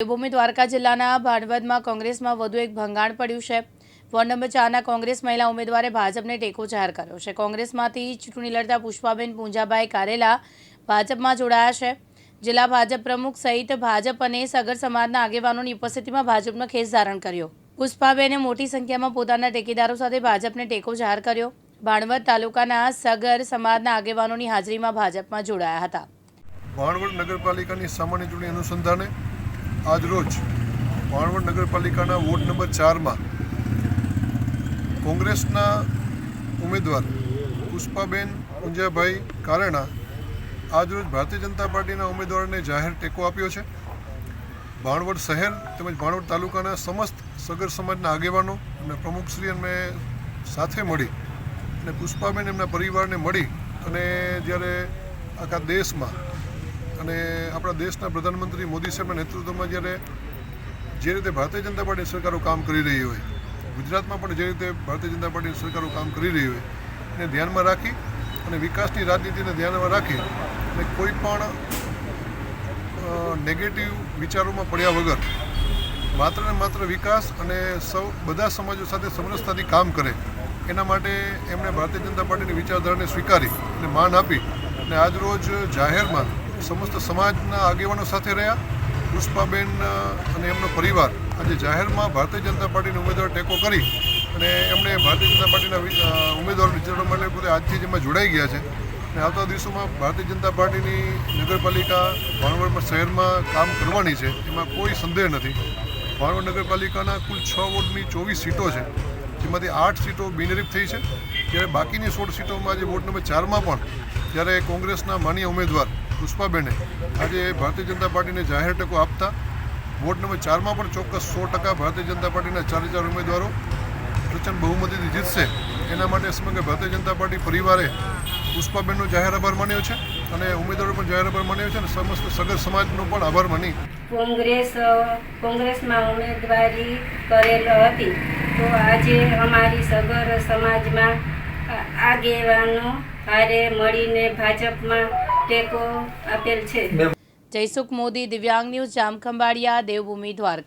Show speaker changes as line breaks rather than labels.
દેવભૂમિ દ્વારકા જિલ્લાના ભાણવદમાં કોંગ્રેસમાં વધુ એક ભંગાણ પડ્યું છે. વોર્ડ નંબર ચારના કોંગ્રેસ મહિલા ઉમેદવારે ભાજપને ટેકો જાહેર કર્યો છે. કોંગ્રેસમાંથી ચૂંટણી લડતા પુષ્પાબેન પૂંજાભાઈ કારેલા ભાજપમાં જોડાયા છે. જિલ્લા ભાજપ પ્રમુખ સહિત ભાજપ અને સગર સમાજના આગેવાનોની ઉપસ્થિતિમાં ભાજપનો ખેસ ધારણ કર્યો. પુષ્પાબેને મોટી સંખ્યામાં પોતાના ટેકેદારો સાથે ભાજપને ટેકો જાહેર કર્યો. ભાણવડ તાલુકાના સગર સમાજના આગેવાનોની હાજરીમાં ભાજપમાં જોડાયા હતા.
ભાણવડ નગરપાલિકાની સામાન્ય ચૂંટણી અનુસંધાને આજરોજ ભાણવડ નગરપાલિકાના વોર્ડ નંબર ચારમાં કોંગ્રેસના ઉમેદવાર પુષ્પાબેન ઊંઝાભાઈ કારેણા આજરોજ ભારતીય જનતા પાર્ટીના ઉમેદવારને જાહેર ટેકો આપ્યો છે. ભાણવડ શહેર તેમજ ભાણવડ તાલુકાના સમસ્ત સગર સમાજના આગેવાનો અને પ્રમુખશ્રી અમે સાથે મળી અને પુષ્પાબેન એમના પરિવારને મળી અને જ્યારે આખા દેશમાં અને આપણા દેશના પ્રધાનમંત્રી મોદી સાહેબના નેતૃત્વમાં જ્યારે જે રીતે ભારતીય જનતા પાર્ટી સરકારો કામ કરી રહી હોય, ગુજરાતમાં પણ જે રીતે ભારતીય જનતા પાર્ટી સરકારો કામ કરી રહી હોય, એને ધ્યાનમાં રાખી અને વિકાસની રાજનીતિને ધ્યાનમાં રાખી અને કોઈ પણ નેગેટિવ વિચારોમાં પડ્યા વગર માત્ર ને માત્ર વિકાસ અને સૌ, બધા સમાજો સાથે સમરસતાથી કામ કરે, એના માટે એમણે ભારતીય જનતા પાર્ટીની વિચારધારાને સ્વીકારી અને માન આપી અને આજરોજ જાહેરમાં સમસ્ત સમાજના આગેવાનો સાથે રહ્યા. પુષ્પાબેન અને એમનો પરિવાર આજે જાહેરમાં ભારતીય જનતા પાર્ટીનો ઉમેદવાર ટેકો કરી અને એમણે ભારતીય જનતા પાર્ટીના ઉમેદવાર વિચારવા માટે પોતે આજથી જ એમાં જોડાઈ ગયા છે. અને આવતા દિવસોમાં ભારતીય જનતા પાર્ટીની નગરપાલિકા ભાણવડ શહેરમાં કામ કરવાની છે. એમાં કોઈ સંદેહ નથી. ભાણવડ નગરપાલિકાના કુલ છ વોર્ડની ચોવીસ સીટો છે. જેમાંથી આઠ સીટો બિનરીફ થઈ છે. જ્યારે બાકીની સોળ સીટોમાં જે વોર્ડ નંબર ચારમાં પણ જ્યારે કોંગ્રેસના માન્ય ઉમેદવાર પુષ્પાબેને આજે ભારતીય જનતા પાર્ટીને જાહેર ટેકો આપતા વોર્ડ નંબર ચારમાં પણ ચોક્કસ સો ટકા ભારતીય જનતા પાર્ટીના ચારે ચાર ઉમેદવારો પ્રચંડ બહુમતીથી જીતશે. એના માટે સમગ્ર ભારતીય જનતા પાર્ટી પરિવારે પુષ્પાબેનનો જાહેર આભાર માન્યો છે અને ઉમેદવારો પણ જાહેર આભાર માન્યો છે અને સમસ્ત સગર સમાજનો પણ આભાર માની.
કોંગ્રેસ કોંગ્રેસમાં ઉમેદવારી કરેલ હતી. તો આજે અમારી સગર સમાજમાં આગેવાનો હારે મળીને ભાજપમાં ટેકો આપેલ છે.
જયસુખ મોદી દિવ્યાંગ ન્યૂઝ જામખંભાળિયા દેવભૂમિ દ્વારકા.